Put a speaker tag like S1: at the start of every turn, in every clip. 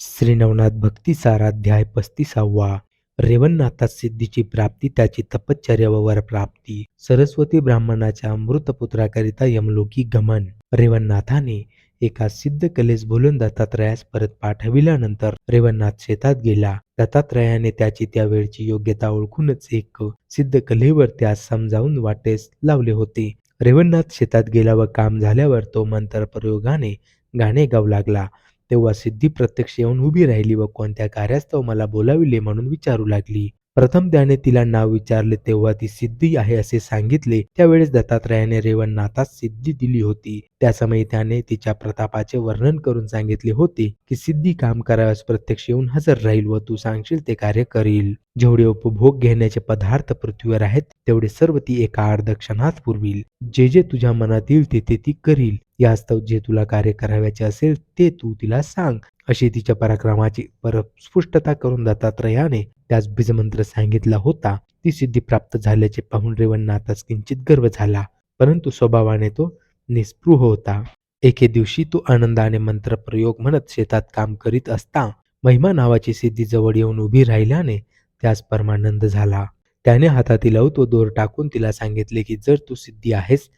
S1: श्री नवनाथ भक्तिसार अध्याय पस्तीसावा. रेवणनाथात सिद्धीची प्राप्ती त्याची तपश्चर्या व वरप्राप्ती सरस्वती ब्राह्मणाच्या मृतपुत्राकरिता यमलोकी गमन. रेवणनाथाने एका सिद्ध कलेस बोलून दत्तात्रयास परत पाठविल्यानंतर रेवणनाथ शेतात गेला. दत्तात्रयाने त्याची त्यावेळची योग्यता ओळखूनच एक सिद्ध कलेवर त्यास समजावून वाटेस लावले होते. रेवणनाथ शेतात गेला व काम झाल्यावर तो मंत्र प्रयोगाने गाणे गाऊ लागला. तेव्हा सिद्धी प्रत्यक्ष येऊन उभी राहिली व कोणत्या कार्यास्तव मला बोलाविले म्हणून विचारू लागली. प्रथम त्याने तिला नाव विचारले तेव्हा ती सिद्धी आहे असे सांगितले. त्यावेळेस दत्तात्रयाने रेवणनाथास सिद्धी दिली होती. त्यासमयी त्याने तिच्या प्रतापाचे वर्णन करून सांगितले होते की सिद्धी काम कराव्यास प्रत्यक्ष येऊन हजर राहील व तू सांगशील ते कार्य करील. जेवढे उपभोग घेण्याचे पदार्थ पृथ्वीवर आहेत तेवढे सर्व ती एका अर्ध क्षणात पुरविल. जे जे तुझ्या मनात येईल ते ती करील. यास्तव जे तुला कार्य करावयाचे असेल ते तू तिला सांग. अशी तिच्या पराक्रमाची परस्फुष्टता करून दत्तात्रयाने त्यास बीजमंत्र सांगितला होता. ती सिद्धी प्राप्त झाल्याचे पाहून रेवणनाथास किंचित गर्व झाला. परंतु स्वभावाने तो निस्पृह होता. एके दिवशी तो आनंदाने मंत्रप्रयोग म्हणत शेतात काम करीत असता महिमा नावाची सिद्धी जवळ येऊन उभी राहिल्याने त्यास परमानंद झाला. त्याने हातातील तो दोर टाकून तिला सांगितले की जर तू सिद्धी आहेस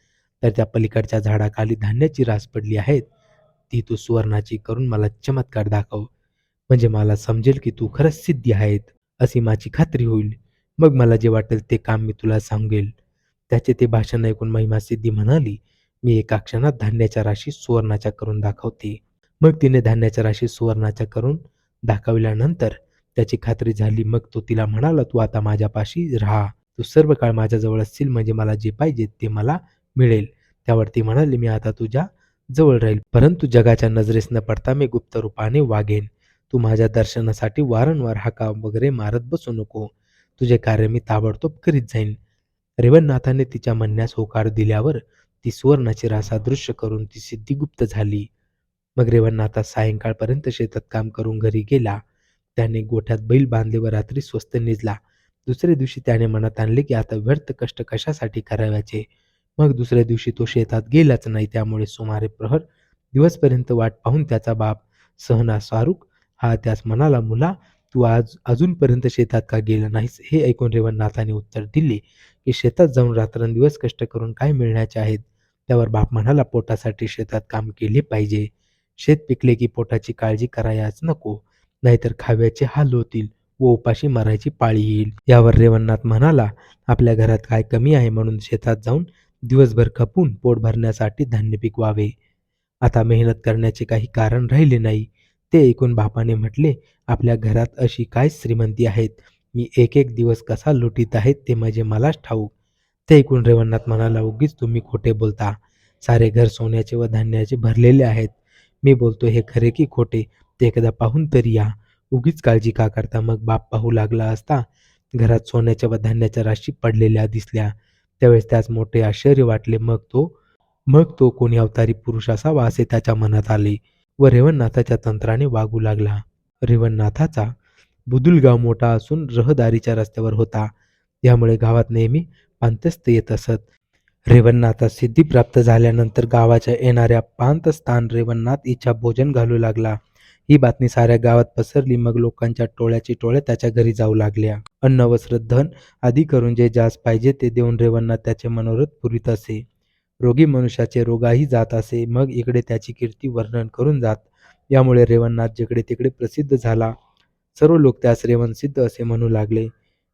S1: तर त्या पलीकडच्या झाडाखाली धान्याची रास पडली आहेत ती तू सुवर्णाची करून मला चमत्कार दाखव. म्हणजे मला समजेल की तू खरंच सिद्धी आहेत अशी माझी खात्री होईल. मग मला जे वाटेल ते काम मी तुला सांगेल. त्याचे ते भाषण ऐकून महिमा सिद्धी म्हणाली मी एका क्षणात धान्याच्या राशी सुवर्णाच्या करून दाखवते. मग तिने धान्याच्या राशी सुवर्णाच्या करून दाखविल्यानंतर त्याची खात्री झाली. मग तो तिला म्हणाला तू आता माझ्यापाशी राहा. तू सर्व काळ माझ्याजवळ असशील म्हणजे मला जे पाहिजे ते मला मिळेल. त्यावर ती म्हणाली मी आता तुझ्या जवळ राहील. परंतु जगाच्या नजरेस न पडता मी गुप्त रूपाने वागेन. तू माझ्या दर्शनासाठी वारंवार हाका वगैरे मारत बसू नको. तुझे कार्य मी ताबडतोब करीत जाईन. रेवणनाथाने तिच्या म्हणण्यास होकार दिल्यावर ती सुवर्णाची रासादृश्य करून ती सिद्धी गुप्त झाली. मग रेवणनाथा सायंकाळपर्यंत शेतात काम करून घरी गेला. त्याने गोठ्यात बैल बांधले व रात्री स्वस्त निजला. दुसऱ्या दिवशी त्याने मनात आणले की आता व्यर्थ कष्ट कशासाठी कराव्याचे मग दुसऱ्या दिवशी तो शेतात गेलाच नाही. त्यामुळे सुमारे प्रहर दिवसपर्यंत वाट पाहून त्याचा बाप सहना शाहरुख हा त्यास म्हणाला मुला तू आज अजूनपर्यंत शेतात का गेला नाहीस? हे ऐकून रेवणनाथाने उत्तर दिले की शेतात जाऊन रात्रंदिवस कष्ट करून काय मिळण्याचे आहेत त्यावर बाप म्हणाला पोटासाठी शेतात काम केले पाहिजे. शेत पिकले की पोटाची काळजी करायलाच नको नाहीतर खाव्याचे हाल होतील व उपाशी मारायची पाळी येईल यावर रेवणनाथ म्हणाला आपल्या घरात काय कमी आहे म्हणून शेतात जाऊन दिवसभर खपून पोट भरण्यासाठी धान्य पिकवावे. आता मेहनत करण्याचे काही कारण राहिले नाही. ते ऐकून बापाने म्हटले आपल्या घरात अशी काय श्रीमंती आहेत? मी एक एक दिवस कसा लुटीत आहेत ते म्हणजे मलाच ठाऊक ते ऐकून रेवणनाथ म्हणाला उगीच तुम्ही खोटे बोलता. सारे घर सोन्याचे व धान्याचे भरलेले आहेत. मी बोलतो हे खरे की खोटे? ते एकदा पाहून तरी या. उगीच काळजी का करता? मग बाप पाहू लागला असता घरात सोन्याच्या व धान्याच्या राशी पडलेल्या दिसल्या. त्यावेळेस त्यास मोठे आश्चर्य वाटले. मग तो मग तो कोणी अवतारी पुरुष असावा असे त्याच्या मनात आले व रेवणनाथाच्या तंत्राने वागू लागला. रेवणनाथाचा बुदुलगाव मोठा असून रहदारीच्या रस्त्यावर होता. यामुळे गावात नेहमी पांतस्त येत असत. रेवणनाथा सिद्धी प्राप्त झाल्यानंतर गावाच्या येणाऱ्या पांतस्थान रेवणनाथ इच्छा भोजन घालू लागला. ही बातमी साऱ्या गावात पसरली. मग लोकांच्या टोळ्याची टोळ्या त्याच्या घरी जाऊ लागल्या. अन्न वस्त्र धन आदी करून जे जास पाहिजे ते देऊन रेवणना त्याचे मनोरथ पुरीत असे. रोगी मनुष्याचे रोगाही जात असे. मग इकडे त्याची कीर्ती वर्णन करून जात. यामुळे रेवणनाथ जिकडे तिकडे प्रसिद्ध झाला. सर्व लोक त्यास रेवणसिद्ध असे म्हणू लागले.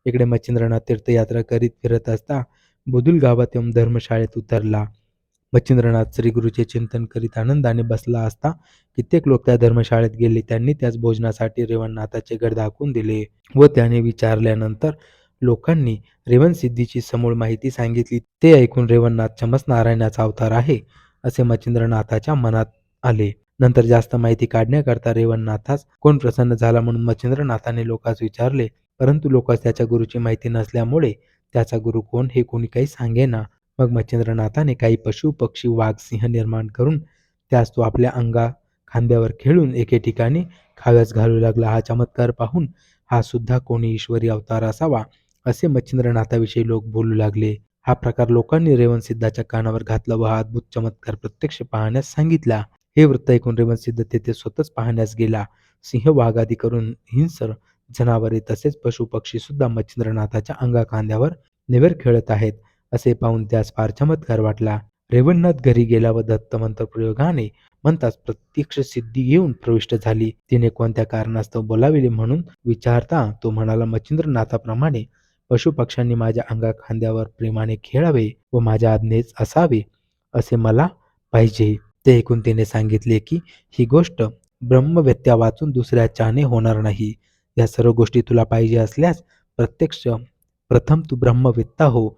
S1: इकडे मच्छिंद्रनाथ तीर्थयात्रा करीत फिरत असता बुदुल गावात येऊन धर्मशाळेत उतरला. मच्छिंद्रनाथ श्रीगुरूचे चिंतन करीत आनंदाने बसला असता कित्येक लोक त्या धर्मशाळेत गेले. त्यांनी त्याच भोजनासाठी रेवणनाथाचे घर दाखवून दिले व त्याने विचारल्यानंतर लोकांनी रेवणसिद्धीची समूळ माहिती सांगितली. ते ऐकून रेवणनाथ चमस नारायणाचा अवतार आहे असे मच्छिंद्रनाथाच्या मनात आले. नंतर जास्त माहिती काढण्याकरता रेवणनाथास कोण प्रसन्न झाला म्हणून मच्छिंद्रनाथाने लोकांस विचारले परंतु लोकांस त्याच्या गुरुची माहिती नसल्यामुळे त्याचा गुरु कोण हे कोणी काही सांगेना. मग मच्छिंद्रनाथाने काही पशु पक्षी वाघ सिंह निर्माण करून त्यास तो आपल्या अंगा खांद्यावर खेळून एके ठिकाणी खाव्यास घालू लागला. हा चमत्कार पाहून हा सुद्धा कोणी ईश्वरी अवतार असावा असे मच्छिंद्रनाथाविषयी लोक बोलू लागले. हा प्रकार लोकांनी रेवणसिद्धाच्या कानावर घातला व हा अद्भुत चमत्कार प्रत्यक्ष पाहण्यास सांगितला. हे वृत्त ऐकून रेवणसिद्ध तेथे स्वतःच पाहण्यास गेला. सिंह वाघ आदी करून हिंसर जनावरे तसेच पशुपक्षी सुद्धा मच्छिंद्रनाथाच्या अंगाखांद्यावर निवेर खेळत आहेत. असे पाहून त्यास फार चमत्कार वाटला. रेवणनाथ घरी गेला व दत्त मंत्रप्रयोगाने म्हणताच प्रत्यक्ष सिद्धी येऊन प्रविष्ट झाली. तिने कोणत्या कारणास्तव बोलाविले म्हणून विचारता तो म्हणाला मच्छिंद्रनाथाप्रमाणे पशुपक्ष्यांनी माझ्या अंगाखांद्यावर प्रेमाने खेळावे व माझ्या आज्ञेच असावे असे मला पाहिजे ते ऐकून तिने सांगितले की ही गोष्ट ब्रह्मव्यत्या वाचून दुसऱ्याच्याने होणार नाही. या सर्व गोष्टी तुला पाहिजे असल्यास प्रत्यक्ष प्रथम तू ब्रह्मवेत्ता हो.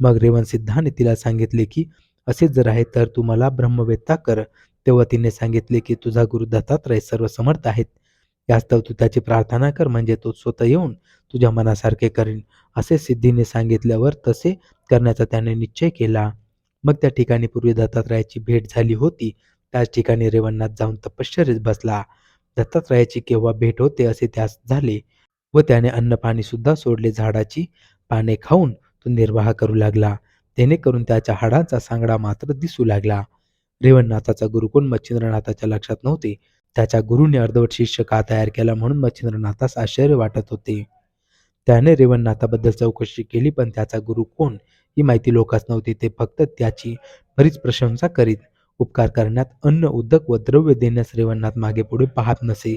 S1: मग रेवण सिद्धाने तिला सांगितले की असे जर आहे तर तू मला ब्रह्मवेत्ता कर. तेव्हा तिने सांगितले की तुझा गुरु दत्तात्रय सर्व समर्थ आहेत. यास्तव तू त्याची प्रार्थना कर म्हणजे तो स्वतः येऊन तुझ्या मनासारखे करीन. असे सिद्धीने सांगितल्यावर तसे करण्याचा त्याने निश्चय केला. मग त्या ठिकाणी पूर्वी दत्तात्रयाची भेट झाली होती. त्याच ठिकाणी रेवणनाथ जाऊन तपश्चर्येत बसला. दत्तात्रयाची केव्हा भेट होते असे त्यास झाले व त्याने अन्न पाणी सुद्धा सोडले. झाडाची पाने खाऊन तो निर्वाह करू लागला. करून त्याच्या हाडांचा सांगडा मात्र दिसू लागला. रेवणनाथाचा गुरुकोण मच्छिंद्रनाथाच्या लक्षात नव्हते. त्याच्या गुरुने अर्धवट शिष्य का तयार केला म्हणून मच्छिंद्रनाथास आश्चर्य वाटत होते. त्याने रेवणनाथाबद्दल चौकशी केली पण त्याचा गुरु कोण? ही माहिती लोकांस नव्हती ते फक्त त्याची बरीच प्रशंसा करीत. उपकार करण्यात अन्न उदक व द्रव्य देण्यास रेवणनाथ मागे पुढे पाहत नसे.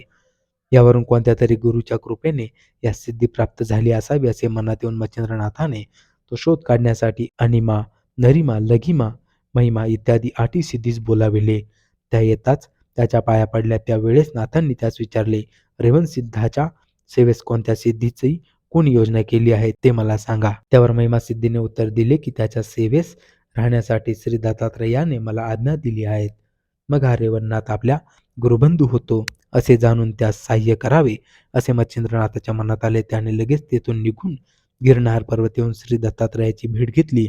S1: यावरून कोणत्या तरी गुरुच्या कृपेने या सिद्धी प्राप्त झाली असावी असे मनात येऊन मच्छिंद्रनाथाने तो शोध काढण्यासाठी अनिमा नरिमा लघिमा महिमा इत्यादी आठी सिद्धीस बोलाविले. त्या येताच त्याच्या पाया पडल्या. त्यावेळेस नाथांनी त्यास विचारले रेवन सिद्धाच्या सेवेस कोणत्या सिद्धीची कोण योजना केली आहे ते मला सांगा. त्यावर महिमा सिद्धीने उत्तर दिले की त्याच्या सेवेस राहण्यासाठी श्री दत्तात्रयाने मला आज्ञा दिली आहेत. मग हा रेवणनाथ आपल्या गुरुबंधू होतो असे जाणून त्यास साह्य करावे असे मच्छिंद्रनाथाच्या मनात आले. त्याने लगेच तेथून निघून गिरनार पर्वत येऊन श्री दत्तात्रयाची भेट घेतली.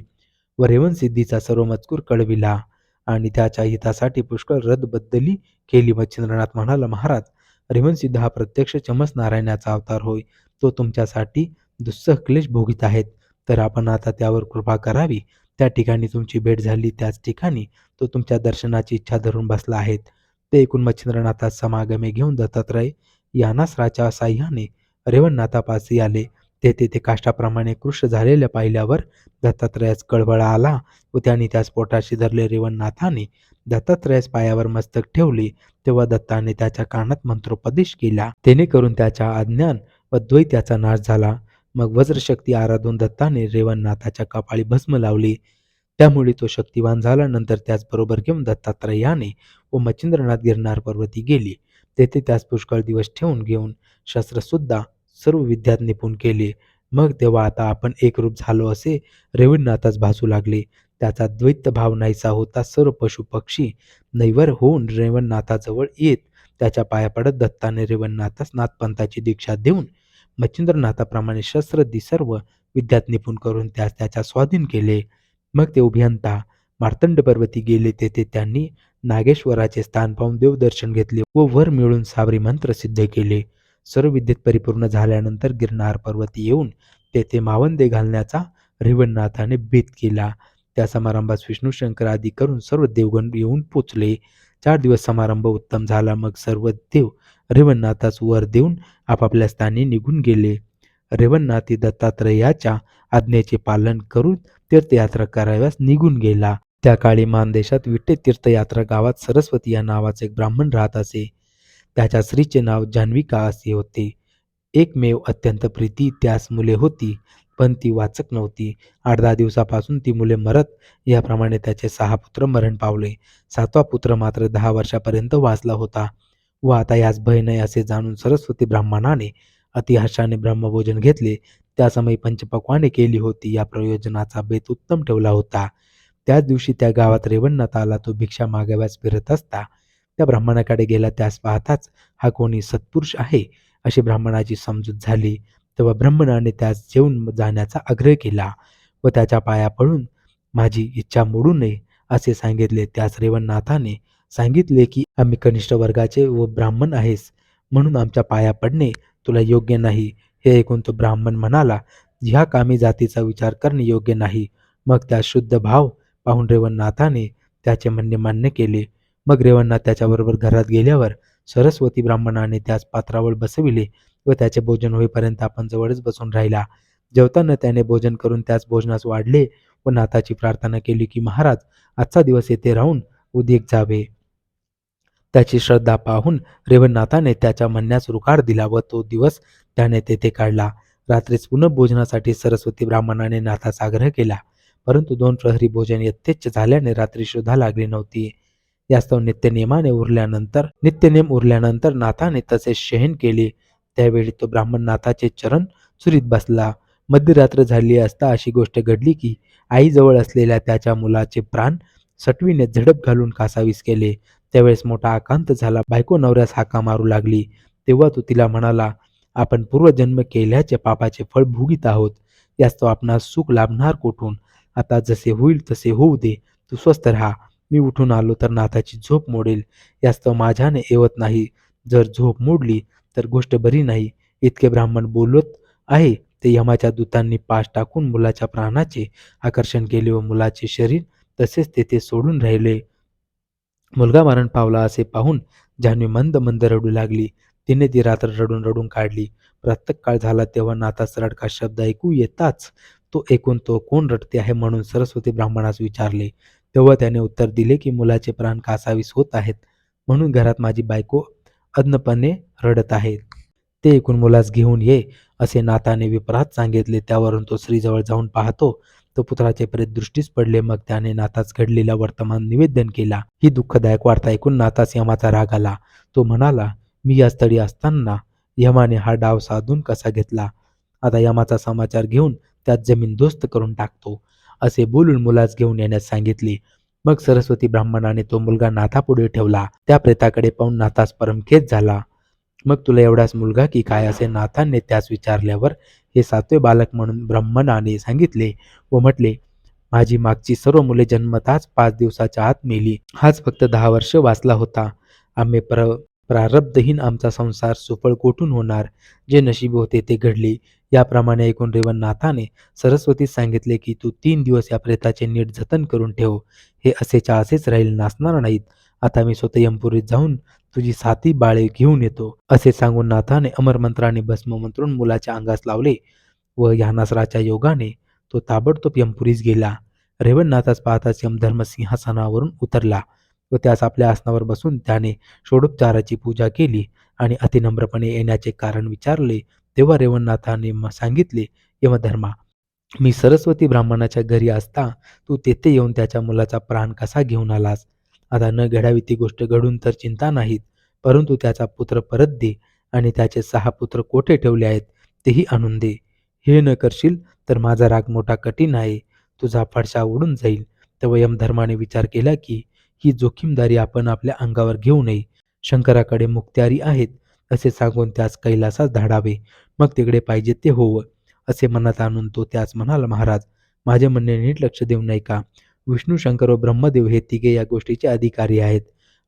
S1: व रेवन सिद्धीचा सर्व मजकूर कळविला आणि त्याच्या हितासाठी पुष्कळ रद्दबद्दली केली. मच्छिंद्रनाथ म्हणाला महाराज रेवन सिद्ध हा प्रत्यक्ष चमस नारायणाचा अवतार होय. तो तुमच्यासाठी दुस्सह क्लेश भोगीत आहेत. तर आपण आता त्यावर कृपा करावी. त्या ठिकाणी तुमची भेट झाली. त्याच ठिकाणी तो तुमच्या दर्शनाची इच्छा धरून बसला आहे. ते एकूण मच्छिंद्रनाथात समागमे घेऊन दत्तात्रय यानासराच्या साह्याने रेवणनाथापासी आले. तेथे ते काष्टाप्रमाणे कृष झालेल्या पाहिल्यावर दत्तात्रयास कळवळा आला व त्याने त्यास पोटाशी धरले. रेवणनाथाने दत्तात्रयास पायावर मस्तक ठेवले तेव्हा दत्ताने त्याच्या कानात मंत्रोपदेश केला. करून त्याच्या अज्ञान व द्वैत्याचा नाश झाला. मग वज्रशक्ती आराधून दत्ताने रेवणनाथाच्या कपाळी भस्म लावली. त्यामुळे तो शक्तिवान झाला नंतर त्याचबरोबर घेऊन दत्तात्रयाने व मच्छिंद्रनाथ गिरणार पर्वती गेली. तेथे त्यास पुष्कळ दिवस ठेवून घेऊन शस्त्रसुद्धा सर्व विद्यात निपुण केले. मग तेव्हा आता आपण एकरूप झालो असे रेवणनाथास भासू लागले. त्याचा द्वैत भाव नाहीसा होता. सर्व पशु पक्षी नैवर होऊन रेवणनाथाजवळ येत. त्याच्या पाया पडत दत्ताने रेवणनाथास नाथपंथाची दीक्षा देऊन मच्छिंद्रनाथाप्रमाणे शस्त्रद्धी सर्व विद्यात निपुण करून त्यास त्याच्या स्वाधीन केले. मग ते उभियंता मार्तंड पर्वती गेले. तेथे त्यांनी नागेश्वराचे स्थान पाहून देवदर्शन घेतले व वर मिळून सावरी मंत्र सिद्ध केले. सर्व विद्येत परिपूर्ण झाल्यानंतर गिरनार पर्वती येऊन तेथे मावंदे घालण्याचा रेवणनाथाने भेद केला. त्या समारंभास विष्णू शंकर आदी करून सर्व देवगण येऊन पोचले. चार दिवस समारंभ उत्तम झाला. मग सर्व देव रेवणनाथास वर देऊन आपापल्या स्थानी निघून गेले. रेवणनाथी दत्तात्रयाच्या आज्ञेचे पालन करून तीर्थयात्रा कराव्यास निघून गेला. त्या काळी मानदेशात विठ्ठे तीर्थयात्रा गावात सरस्वती या नावाचे एक ब्राह्मण राहत असे. त्याच्या स्त्रीचे नाव जान्विका असे होते. एकमेव अत्यंत प्रीती त्यास मुले होती पण ती वाचक नव्हती. आठ दहा दिवसापासून ती मुले मरत याप्रमाणे त्याचे सहा पुत्र मरण पावले. सातवा पुत्र मात्र दहा वर्षापर्यंत वाचला होता. व आता यास भय नाही असे जाणून सरस्वती ब्राह्मणाने अतिहर्षाने ब्रह्मभोजन घेतले. त्या समयी पंचपक्वाने केली होती. या प्रयोजनाचा बेत उत्तम ठेवला होता. त्याच दिवशी त्या गावात रेवणनाथ आला तो भिक्षा मागाव्यास फिरत असता. त्या ब्राह्मणाकडे गेला त्यास पाहताच हा कोणी सत्पुरुष आहे अशी ब्राह्मणाची समजूत झाली. तेव्हा ब्राह्मणाने त्यास जेवून जाण्याचा आग्रह केला व त्याच्या पाया पडून माझी इच्छा मोडू नये असे सांगितले. त्यास रेवणनाथाने सांगितले की आम्ही कनिष्ठ वर्गाचे व ब्राह्मण आहेस म्हणून आमच्या पाया पडणे तुला योग्य नाही. हे ऐकून तो ब्राह्मण म्हणाला ह्या कामी जातीचा विचार करणे योग्य नाही. मग त्या शुद्ध भाव पाहून रेवणनाथाने त्याचे म्हणणे मान्य केले. मग रेवणनाथ त्याच्याबरोबर घरात गेल्यावर सरस्वती ब्राह्मणाने त्यास पात्रावर बसविले व त्याचे भोजन होईपर्यंत आपण जवळच बसून राहिला. जेवताना त्याने भोजन करून त्याच भोजनास वाढले व नाथाची प्रार्थना केली की महाराज आजचा दिवस येथे राहून उदीक जावे. त्याची श्रद्धा पाहून रेवणनाथाने त्याच्या म्हणण्यास रुकार दिला व तो दिवस त्याने तेथे काढला. रात्रीच पुन्हा भोजनासाठी सरस्वती ब्राह्मणाने नाथाचा आग्रह केला. परंतु दोन प्रहरी भोजन यथेच्छ झाल्याने रात्री शोधा लागली नव्हती. यास्तव नित्यनेमाने उरल्यानंतर नित्यनेम उरल्यानंतर नाथाने तसे शयन केले. त्यावेळी तो ब्राह्मण नाथाचे चरण चुरीत बसला. मध्यरात्र झाली असता अशी गोष्ट घडली की आईजवळ असलेल्या त्याच्या मुलाचे प्राण सटवीने झडप घालून कासावीस केले. त्यावेळेस मोठा आकांत झाला. बायको नवऱ्यास हाका मारू लागली. तेव्हा तो तिला म्हणाला आपण पूर्वजन्म केल्याचे पापाचे फळ भोगीत आहोत. यास्तव आपणास सुख लाभणार कोठून? आता जसे होईल तसे होऊ दे. तू स्वस्थ राहा. मी उठून आलो तर नाथाची झोप मोडेल. यास्तव माझ्याने येवत नाही. जर झोप मोडली तर गोष्ट बरी नाही. इतके ब्राह्मण बोलत आहे. ते यमाच्या दूतांनी पाश टाकून मुलाच्या प्राणाचे आकर्षण केले व मुलाचे शरीर तसेच तेथे सोडून राहिले. मुलगा मरण पावला असे पाहून जान्हवी मंद मंद रडू लागली. तिने ती रात्र रडून रडून काढली. प्रत्येक काळ झाला तेव्हा नाथास रडका शब्द ऐकू येताच तो ऐकून तो कोण रडते आहे म्हणून सरस्वती ब्राह्मणास विचारले. तेव्हा त्याने उत्तर दिले की मुलाचे प्राण कासावीस होत आहेत. म्हणून घरात माझी बायको अज्ञपणे रडत आहे. ते एकूण मुलास घेऊन ये असे नाथाने विपरात सांगितले. त्यावरून तो स्त्रीजवळ जाऊन पाहतो. तो पुत्राचे प्रेत दृष्टीस पडले. मग त्याने नाथास घडलेला वर्तमान निवेदन केला. ही दुःखदायक वार्ता ऐकून नातास यमाचा राग आला. तो म्हणाला मी या स्थळी असताना यमाने हा डाव साधून कसा घेतला? आता यमाचा समाचार घेऊन त्यात जमीन दोस्त करून टाकतो. असे बोलून मुलास घेऊन येण्यास सांगितले. मग सरस्वती ब्राह्मणाने तो मुलगा नाथापुढे ठेवला. त्या प्रेताकडे पाहून नाथास परमखेद झाला. मग तुला एवढाच मुलगा की काय असे नाथाने त्यास विचारल्यावर हे सातवे बालक म्हणून ब्रह्मणाने सांगितले व म्हटले माझी मागची सर्व मुले जन्मताच पाच दिवसाच्या आत मेली. हाच फक्त दहा वर्ष वाचला होता. आम्ही प्र प्रारब्धहीन आमचा संसार सुफळ कोठून होणार? जे नशीब होते ते घडले. याप्रमाणे ऐकून रेवणनाथाने सरस्वतीस सांगितले की तू तीन दिवस या प्रेताचे नीट जतन करून ठेव. हे असेच्या असेच राहील नाचणार नाहीत. आता मी स्वतः यमपुरीत जाऊन तुझी साती बाळे घेऊन येतो. असे सांगून नाथाने अमरमंत्राने भस्म मंत्रून मुलाच्या अंगास लावले व ह्यानासराच्या योगाने तो ताबडतोब यमपुरीस गेला. रेवणनाथास पाहताच यमधर्म सिंहासनावरून उतरला व त्यास आपल्या आसनावर बसून त्याने षोडोपचाराची पूजा केली आणि अतिनम्रपणे येण्याचे कारण विचारले तेव्हा रेवणनाथाने म सांगितले यमधर्मा मी सरस्वती ब्राह्मणाच्या घरी असता तू तेथे येऊन त्याच्या मुलाचा प्राण कसा घेऊन आलास? आता न घडावी ती गोष्ट घडून तर चिंता नाहीत परंतु त्याचा पुत्र परत दे आणि त्याचे सहा पुत्र कोठे ठेवले आहेत तेही आणून दे. हे न करशील तर माझा राग मोठा कठीण आहे. तुझा फडशा उडून जाईल. तेव्हा यमधर्माने विचार केला की ही जोखीमदारी आपण आपल्या अंगावर घेऊ नये. शंकराकडे मुक्त्यारी आहेत. असे सांगून त्यास कैलासास धाडावे. मग तिकडे पाहिजे ते होवं असे मनात आणून तो त्यास म्हणाला महाराज माझे म्हणणे नीट लक्ष देऊ नये का विष्णू शंकर व ब्रह्मदेव हे तिघे या गोष्टीचे अधिकारी आहेत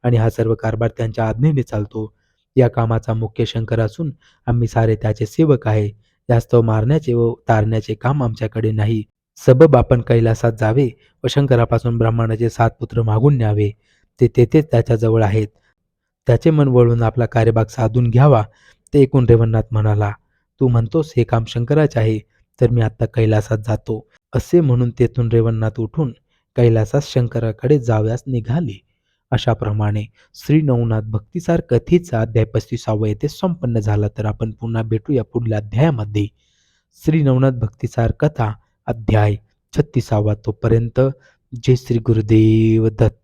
S1: आणि हा सर्व कारभार त्यांच्या आज्ञेने चालतो. या कामाचा मुख्य शंकर असून आम्ही सारे त्याचे सेवक आहे. यास्तव मारण्याचे व तारण्याचे काम आमच्याकडे नाही. सबब आपण कैलासात जावे व शंकरापासून ब्राह्मणाचे सात पुत्र मागून न्यावे. ते तेथेच त्याच्याजवळ आहेत. त्याचे मन वळून आपला कार्यभाग साधून घ्यावा ते एकूण रेवणनाथ म्हणाला तू म्हणतोस हे काम शंकराचे आहे तर मी आत्ता कैलासात जातो. असे म्हणून तेथून रेवणनाथ उठून कैलासात शंकराकडे जाव्यास निघाले. अशाप्रमाणे श्री नवनाथ भक्तिसार कथेचा अध्याय पस्तीसावा येथे संपन्न झाला तर आपण पुन्हा भेटूया पुढल्या अध्यायामध्ये. श्री नवनाथ भक्तीसार कथा अध्याय छत्तीसावा तोपर्यंत जय श्री गुरुदेव दत्त.